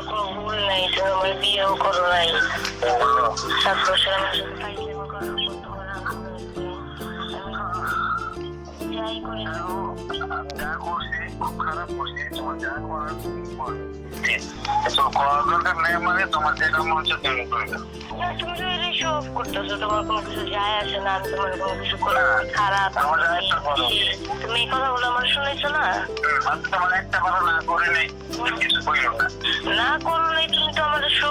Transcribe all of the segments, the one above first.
তোমার কোনো ভুল নাই তুমি আমার বিয়েও করো নাই। সাত বছর আমার সাথে যা করছি খুব খারাপ করছি তোমার যা করার তো করার দরকার নেই মানে তোমার যেটা মন হচ্ছে তুমি করে না, তুমি তো এটাই শো অফ করতেছো তোমার কোনো কিছু যায় আসে না তোমার কোনো কিছু করো খারাপ। আমার যা তুমি এই কথাগুলো আমার শুনেছো না? তোমার একটা কথা না করে নেই কিছু করিও না। না করলে তুমি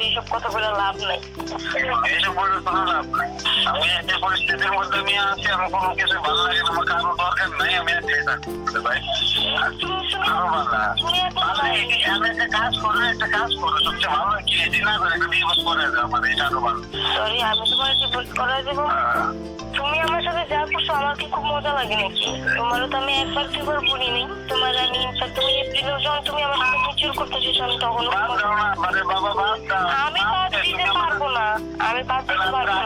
এইসব কথা বলে লাভ নাই। এইসব বলে কোনো লাভ নাই। আমি যে পরিস্থিতির মধ্যে আমি আছি আমার কোনো কিছু ভালো লাগে না আমার কারও দরকার নাই আমি থাকতে ভাই আরও ভালো আমি একটা কাজ করো একটা কাজ করো সবচেয়ে ভালো কি? এটি না করে একটা ডিভোর্স করে দাও মানে এটা আরও ভালো। সরি আমি তোমার ডিভোর্স করাই দেবো। তুমি আমার সাথে যা করছ আমার কি খুব মজা লাগে নাকি? তোমারও তো আমি একবার দুবার বলি নাই তোমার আমি ইনফ্যাক্ট তুমি এপ্রিলেও যখন তুমি আমার সাথে মিউচুয়াল করতে আমি তো দাও মানে আমি বাদ দিতে পারব না। আমি বাদ দিতে পারব না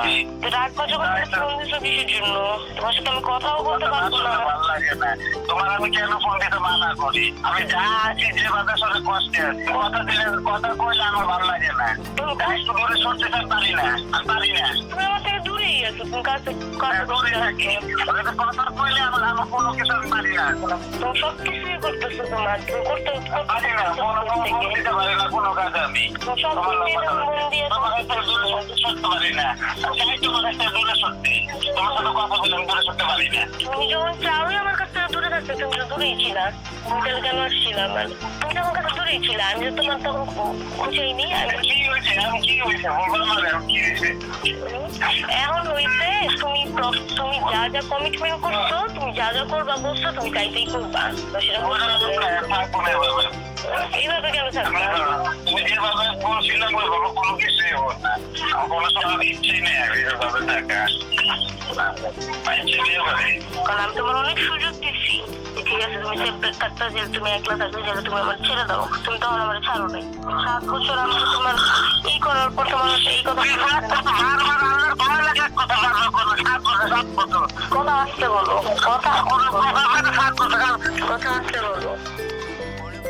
রাখব যখন ফোন দিছো কিসের জন্য। তোমার সাথে আমি কথাও বলতে পারব না। ভালো লাগে না। তোমার আমি কেন ফোন দিতে মানা করি? আমি যা আছি যে বাজার সাথে কষ্টে কথা দিলে কথা কইলে আমার ভালো লাগে না। তুমি কাজ তো দূরে সরতে পারি না আমি পারি না। তুমি আমার থেকে দূরেই আছো। তুমি কাছে কথা হ্যাঁ, দূরে থাকি। কথা কইলে আমার আমার কোনো কিছু আমি পারি না। তুমি সব কিছুই করতেছো তোমার। তুমি করতে পারি না। কোনো কোনো দিতে পারি না কোনো কাজ আমি। সব কিছুই মন দিয়ে তোমার সরতে পারি না। চাই তোমার একটা দূরে সরতে তোমার সাথে কথা বলে আমি দূরে সরতে পারি না। তুমি যখন চাওই আমার কাছ থেকে দূরে থাকতে তুমি তো দূরেই ছিলা। তুমি তাহলে কেন আসছিলা আমার তুমি তো আমার কাছে দূরেই ছিলা। আমি তো তোমার তখন খুঁজেইনি আমি কি হয়েছে? আমি কি হয়েছে? বলব না আমি কি হয়েছে? এখন হইছে তুমি তুমি যা যা কমিটমেন্ট করছ তুমি যা যা করবা বলছো তুমি তাইতেই করবা। তো সেটা এইভাবে কেন থাকবা? তুমি যেভাবে বলছিলাম ওইভাবে কোনো কিছুই নেই থাকা ইচ্ছে কারণ আমি তোমার অনেক সুযোগ দিচ্ছি ঠিক আছে তুমি সেপারেট কাটটা যে তুমি একলা যেটা তুমি আমার ছেড়ে দাও তুমি তখন আমার ছাড়ো নাই সাত বছর আমি তোমার এই করার পর তোমার এই কথা কথা আসতে বলো কথা কথা আসতে বলো